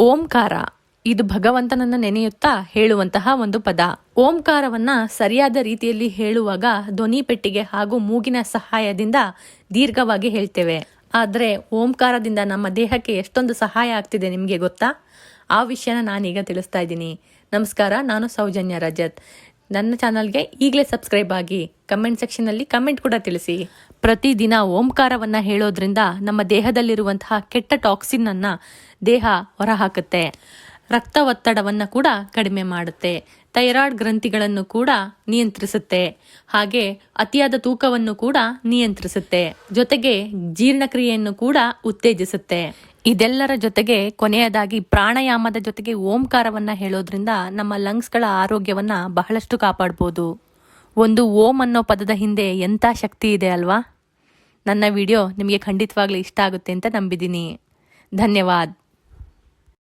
ಓಂಕಾರ. ಇದು ಭಗವಂತನನ್ನ ನೆನೆಯುತ್ತಾ ಹೇಳುವಂತಹ ಒಂದು ಪದ. ಓಂಕಾರವನ್ನ ಸರಿಯಾದ ರೀತಿಯಲ್ಲಿ ಹೇಳುವಾಗ ಧ್ವನಿ ಪೆಟ್ಟಿಗೆ ಹಾಗೂ ಮೂಗಿನ ಸಹಾಯದಿಂದ ದೀರ್ಘವಾಗಿ ಹೇಳ್ತೇವೆ. ಆದರೆ ಓಂಕಾರದಿಂದ ನಮ್ಮ ದೇಹಕ್ಕೆ ಎಷ್ಟೊಂದು ಸಹಾಯ ಆಗ್ತಿದೆ ನಿಮಗೆ ಗೊತ್ತಾ? ಆ ವಿಷಯನ ನಾನೀಗ ತಿಳಿಸ್ತಾ ಇದ್ದೀನಿ. ನಮಸ್ಕಾರ, ನಾನು ಸೌಜನ್ಯ ರಜತ್. ನನ್ನ ಚಾನಲ್ಗೆ ಈಗಲೇ ಸಬ್ಸ್ಕ್ರೈಬ್ ಆಗಿ ಕಮೆಂಟ್ ಸೆಕ್ಷನ್ನಲ್ಲಿ ಕಮೆಂಟ್ ಕೂಡ ತಿಳಿಸಿ. ಪ್ರತಿದಿನ ಓಂಕಾರವನ್ನ ಹೇಳೋದ್ರಿಂದ ನಮ್ಮ ದೇಹದಲ್ಲಿರುವಂತಹ ಕೆಟ್ಟ ಟಾಕ್ಸಿನ್ ಅನ್ನ ದೇಹ ಹೊರಹಾಕುತ್ತೆ. ರಕ್ತ ಒತ್ತಡವನ್ನು ಕೂಡ ಕಡಿಮೆ ಮಾಡುತ್ತೆ. ಥೈರಾಯ್ಡ್ ಗ್ರಂಥಿಗಳನ್ನು ಕೂಡ ನಿಯಂತ್ರಿಸುತ್ತೆ. ಹಾಗೆ ಅತಿಯಾದ ತೂಕವನ್ನು ಕೂಡ ನಿಯಂತ್ರಿಸುತ್ತೆ. ಜೊತೆಗೆ ಜೀರ್ಣಕ್ರಿಯೆಯನ್ನು ಕೂಡ ಉತ್ತೇಜಿಸುತ್ತೆ. ಇದೆಲ್ಲರ ಜೊತೆಗೆ ಕೊನೆಯದಾಗಿ ಪ್ರಾಣಾಯಾಮದ ಜೊತೆಗೆ ಓಂಕಾರವನ್ನು ಹೇಳೋದ್ರಿಂದ ನಮ್ಮ ಲಂಗ್ಸ್ಗಳ ಆರೋಗ್ಯವನ್ನು ಬಹಳಷ್ಟು ಕಾಪಾಡ್ಬೋದು. ಒಂದು ಓಂ ಅನ್ನೋ ಪದದ ಹಿಂದೆ ಎಂಥ ಶಕ್ತಿ ಇದೆ ಅಲ್ವಾ? ನನ್ನ ವಿಡಿಯೋ ನಿಮಗೆ ಖಂಡಿತವಾಗ್ಲೂ ಇಷ್ಟ ಆಗುತ್ತೆ ಅಂತ ನಂಬಿದ್ದೀನಿ. ಧನ್ಯವಾದ.